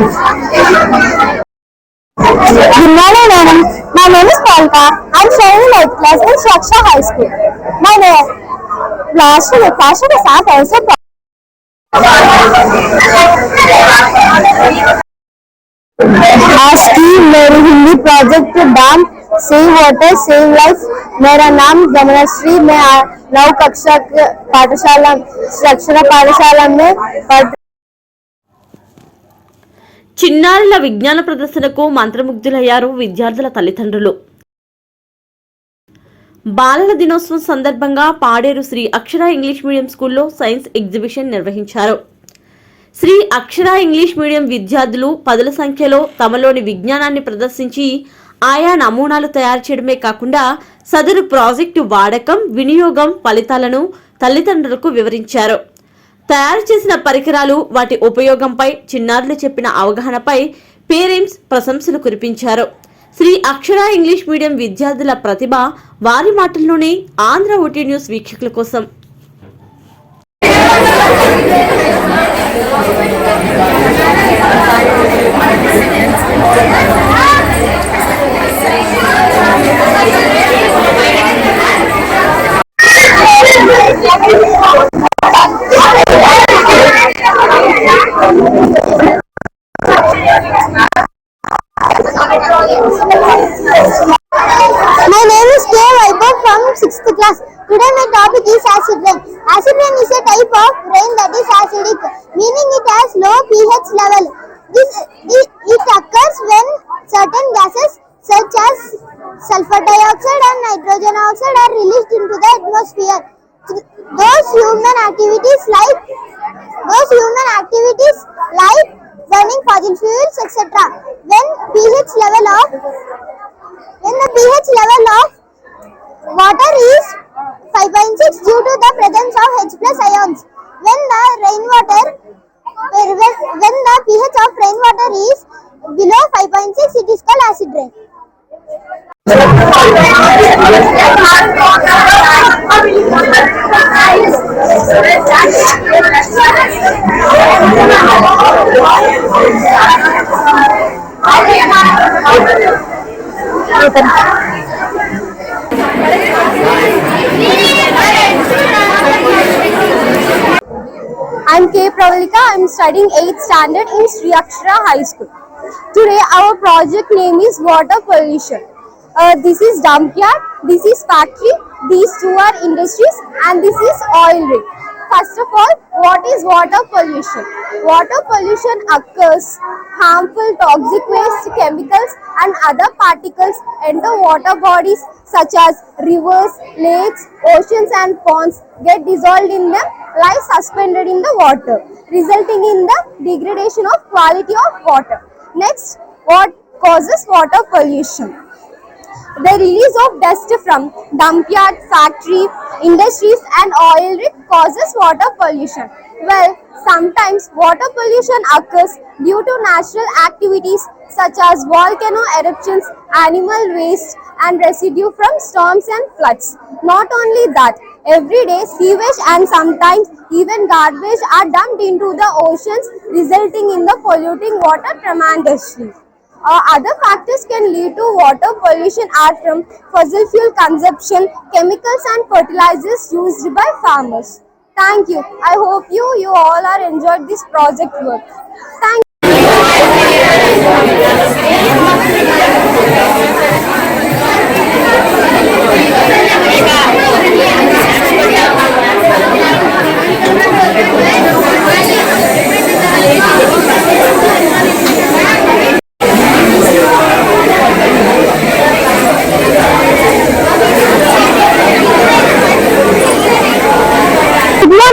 Good morning, madam. My name is Palka. I'm sharing my class in Shaksha High School. My name class में fashion के साथ ऐसे आज की मेरी हिंदी प्रोजेक्ट के दाम सेव वाटर सेव लाइफ मेरा नाम जमुना श्री मैं नौ कक्षा पाठशाला रक्षणा पाठशाला में पढ़ చిన్నారుల విజ్ఞాన ప్రదర్శనకు మంత్రముగ్ధులయ్యారు విద్యార్థుల తల్లిదండ్రులు. బాలల దినోత్సవం సందర్భంగా పాడేరు శ్రీ అక్షర ఇంగ్లీష్ మీడియం స్కూల్లో సైన్స్ ఎగ్జిబిషన్ నిర్వహించారు. శ్రీ అక్షర ఇంగ్లీష్ మీడియం విద్యార్థులు పదుల సంఖ్యలో తమలోని విజ్ఞానాన్ని ప్రదర్శించి ఆయా నమూనాలు తయారు చేయడమే కాకుండా సదరు ప్రాజెక్టు వాడకం వినియోగం ఫలితాలను తల్లిదండ్రులకు వివరించారు. తయారు చేసిన పరికరాలు వాటి ఉపయోగంపై చిన్నారులు చెప్పిన అవగాహనపై పేరెంట్స్ ప్రశంసలు కురిపించారు. శ్రీ అక్షర ఇంగ్లీష్ మీడియం విద్యార్థుల ప్రతిభ వారి మాటల్లోనే ఆంధ్ర ఓటీ న్యూస్ వీక్షకుల కోసం. Today my topic is acid rain. Acid rain is a type of rain that is acidic, meaning it has low pH level. This it, occurs when certain gases such as sulfur dioxide and nitrogen oxide are released into the atmosphere. Those human activities like those human activities like burning fossil fuels etc. When pH level of when the pH level of water is 5.6 due to the presence of H plus ions. When the rainwater, eh, when, when the pH of rainwater is below 5.6, it is called acid rain. I'm K. Pravalika. I'm studying 8th standard in Sri Akshara High School. Today our project name is water pollution. Uh, this is dump yard, this is factory, these two are industries and this is oil rig. First of all, what is water pollution? Water pollution occurs harmful toxic waste, chemicals and other particles enter water bodies such as rivers, lakes, oceans and ponds get dissolved in them lie suspended in the water resulting in the degradation of quality of water. Next, what causes water pollution? The release of dust from dump yard, factory, industries and oil rig causes water pollution. Well, sometimes water pollution occurs due to natural activities such as volcano eruptions, animal waste and residue from storms and floods. Not only that, every day sewage and sometimes even garbage are dumped into the oceans resulting in the polluting water tremendously. Uh, other factors can lead to water pollution are from fossil fuel consumption, chemicals and fertilizers used by farmers. Thank you. I hope you you all are enjoyed this project work. Thank Good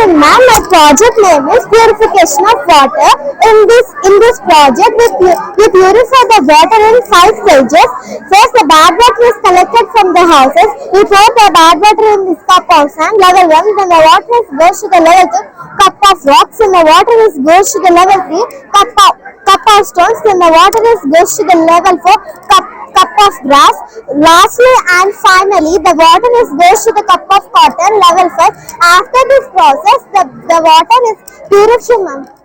morning, ma'am. My project name is purification of water. In this in this project, we, we purify the water in five stages. First, the bad water is collected from the houses. We pour the bad water in this cup of sand, level one. Then the water is goes to the level two, cup of rocks. Then the water is goes to the level three, cup of cup of stones. Then the water is goes to the level four, cup cup of grass. Lastly and finally, the water is goes to the cup of cotton level 5. After this process, the, the water is purified.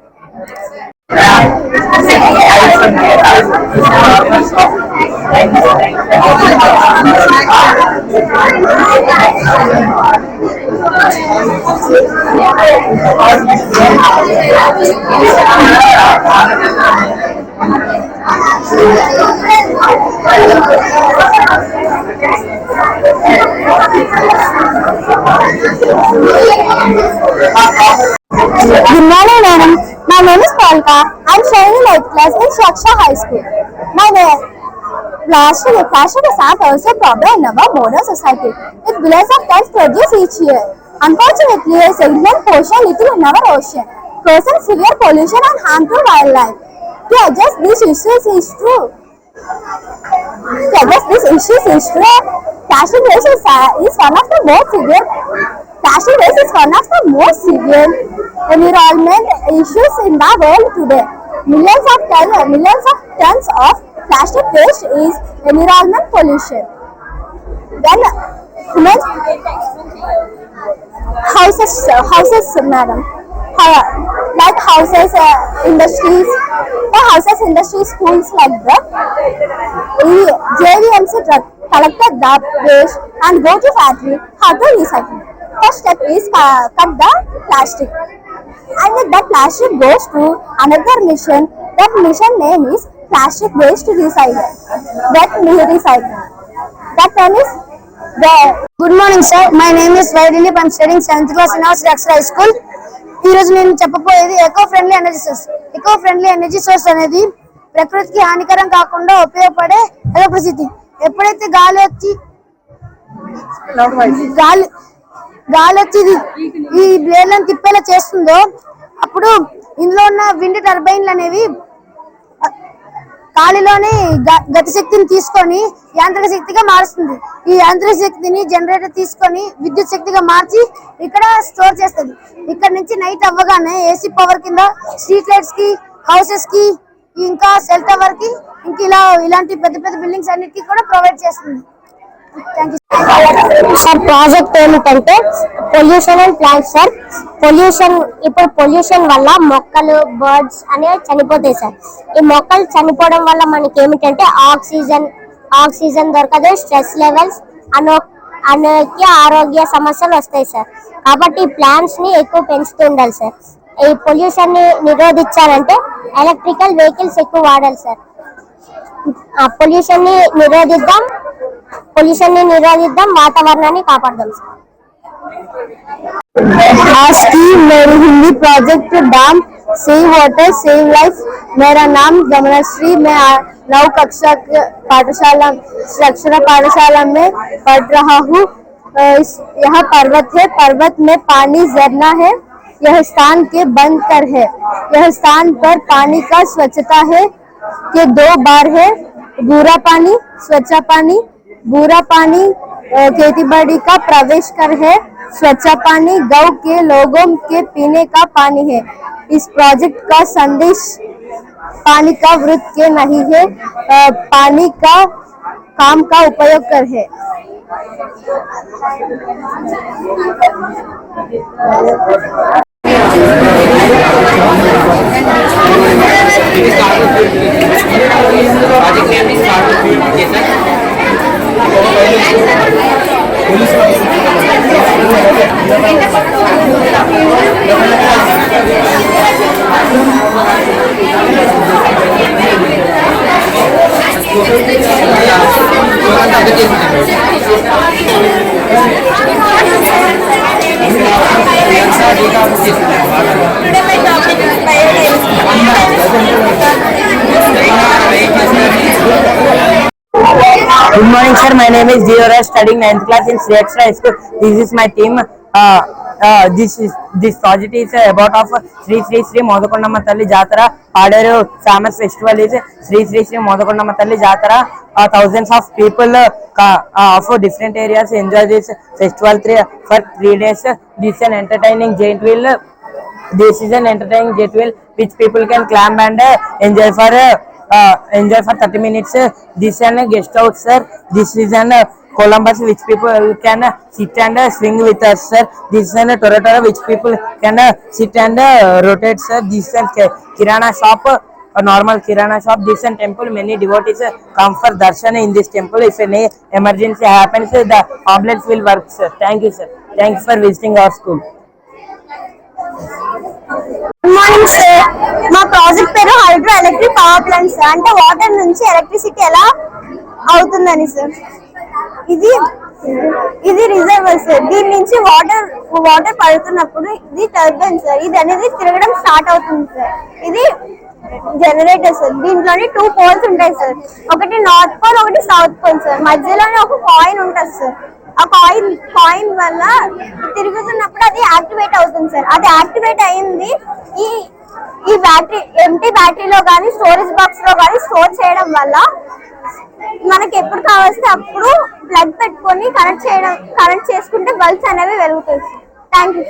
Good morning, madam. My name is Palka. I'm studying in 8th class in Shaksha High School. My name plastic, plastic is not also a problem in our modern society. It billions of tons produced each year. Unfortunately, a significant portion little in our ocean, causing severe pollution and harm to wildlife. To address these issues is true. To address these issues is true. Plastic waste is, uh, is one of the most severe Plastic waste is one of the most severe environment issues in the world today. Millions of ton, millions of tons of plastic waste is environment pollution. Then human houses, houses, madam, How- like houses, uh, industries, or houses, industries, schools like that. ఈ JVMC truck collected the waste and go to factory how to recycle. First step is uh, cut the plastic and the plastic goes to another mission. That mission name is plastic waste recycle. That recycle. That name is the. Good morning, sir. My name is Vaidili. I'm studying seventh class in Sri High School. ఈ రోజు నేను చెప్పబోయేది eco friendly energy source eco friendly energy source అనేది ప్రకృతికి హానికరం కాకుండా ఉపయోగపడే electricity ఎప్పుడైతే గాలి వచ్చి గాలి గాలి వచ్చి ఇది ఈ బ్లేడ్లను తిప్పేలా చేస్తుందో అప్పుడు ఇందులో ఉన్న విండ్ టర్బైన్లు అనేవి గాలిలోని గ- గతి శక్తిని తీసుకొని యాంత్రిక శక్తిగా మారుస్తుంది. ఈ యాంత్రిక శక్తిని జనరేటర్ తీసుకొని విద్యుత్ శక్తిగా మార్చి ఇక్కడ స్టోర్ చేస్తుంది. ఇక్కడ నుంచి నైట్ అవ్వగానే ఏసీ పవర్ కింద స్ట్రీట్ లైట్స్కి హౌసెస్కి ఇంకా సెల్ టవర్కి ఇంక ఇలా ఇలాంటి పెద్ద పెద్ద బిల్డింగ్స్ అన్నిటికీ కూడా ప్రొవైడ్ చేస్తుంది. సార్ ప్రాజెక్ట్ ఏమిటంటే pollution and plants sir. Pollution ఇప్పుడు పొల్యూషన్ వల్ల మొక్కలు బర్డ్స్ అనేవి చనిపోతాయి సార్. ఈ మొక్కలు చనిపోవడం వల్ల మనకి ఏమిటంటే ఆక్సిజన్ ఆక్సిజన్ దొరకదు స్ట్రెస్ లెవెల్స్ అనో అనేక ఆరోగ్య సమస్యలు వస్తాయి సార్. కాబట్టి ఈ ప్లాంట్స్ని ఎక్కువ పెంచుతూ ఉండాలి సార్. ఈ పొల్యూషన్ని నిరోధించాలంటే ఎలక్ట్రికల్ వెహికల్స్ ఎక్కువ వాడాలి సార్. ఆ పొల్యూషన్ని నిరోధిద్దాం పొల్యూషన్ ని నిరోధిద్దాం వాతావరణాన్ని కాపాడదాం आज की मेरी Hindi project डाम save water save life मेरा नाम जमुना श्री मैं आ- नौ कक्षा के पाठशाला अक्षरा पाठशाला में पढ़ रहा हूँ अ, इस- यह पर्वत है पर्वत में पानी झरना है यह स्थान के बंद कर है यह स्थान पर पानी का स्वच्छता है के दो बार है बुरा पानी स्वच्छ पानी बुरा पानी खेतीबाड़ी का प्रवेश कर है। स्वच्छ पानी गाँव के लोगों के पीने का पानी है। इस प्रोजेक्ट का संदेश पानी का वृत्त के नहीं है। पानी का काम का उपयोग कर है। Good morning, sir. My name is Diora, studying 9th class in Sri Akshara High School. This is my team. Uh, uh, this is this project is uh, about of Sri Sri Sri Modakondamma Talli Jatara. Paderu famous festival is Sri Sri Sri Modakondamma Talli Jatara. Uh, thousands of people uh, ca- uh, of different areas enjoy this festival three, for three days. This is an entertaining giant wheel. This is an entertaining jet wheel which people can climb and uh, enjoy for uh, uh, Columbus which people can sit and swing with us, sir. This is an Toyota which people can sit and uh, rotate, sir. This is a Kirana shop. Uh, a normal kirana shop. This is temple. Many devotees come for darshan in this temple. If any emergency happens, the ambulance will work, sir. Thank you, sir. Thanks for visiting our school. Good morning sir మా project పేరు hydro electric power plant sir అంటే water నుంచి electricity ఎలా అవుతుందని sir ఇది ఇది రిజర్వర్ sir దీని నుంచి వాటర్ వాటర్ పడుతున్నప్పుడు ఇది టర్బైన్ సార్ ఇది అనేది తిరగడం స్టార్ట్ అవుతుంది సార్ ఇది జనరేటర్ సార్ దీంట్లోని టూ పోల్స్ ఉంటాయి సార్ ఒకటి నార్త్ పోల్ ఒకటి సౌత్ పోల్ సార్ మధ్యలోనే ఒక కాయిన్ ఉంటుంది సార్ ఆ కాయిన్ కాయిన్ వల్ల తిరుగుతున్నప్పుడు అది యాక్టివేట్ అవుతుంది సార్ అది యాక్టివేట్ అయింది ఈ ఈ బ్యాటరీ ఎంటీ బ్యాటరీలో కానీ స్టోరేజ్ బాక్స్లో కానీ స్టోర్ చేయడం వల్ల మనకి ఎప్పుడు కావాల్సి అప్పుడు ప్లగ్ పెట్టుకొని కనెక్ట్ చేయడం కనెక్ట్ చేసుకుంటే బల్బ్స్ అనేవి వెలుగుతాయి. Thank you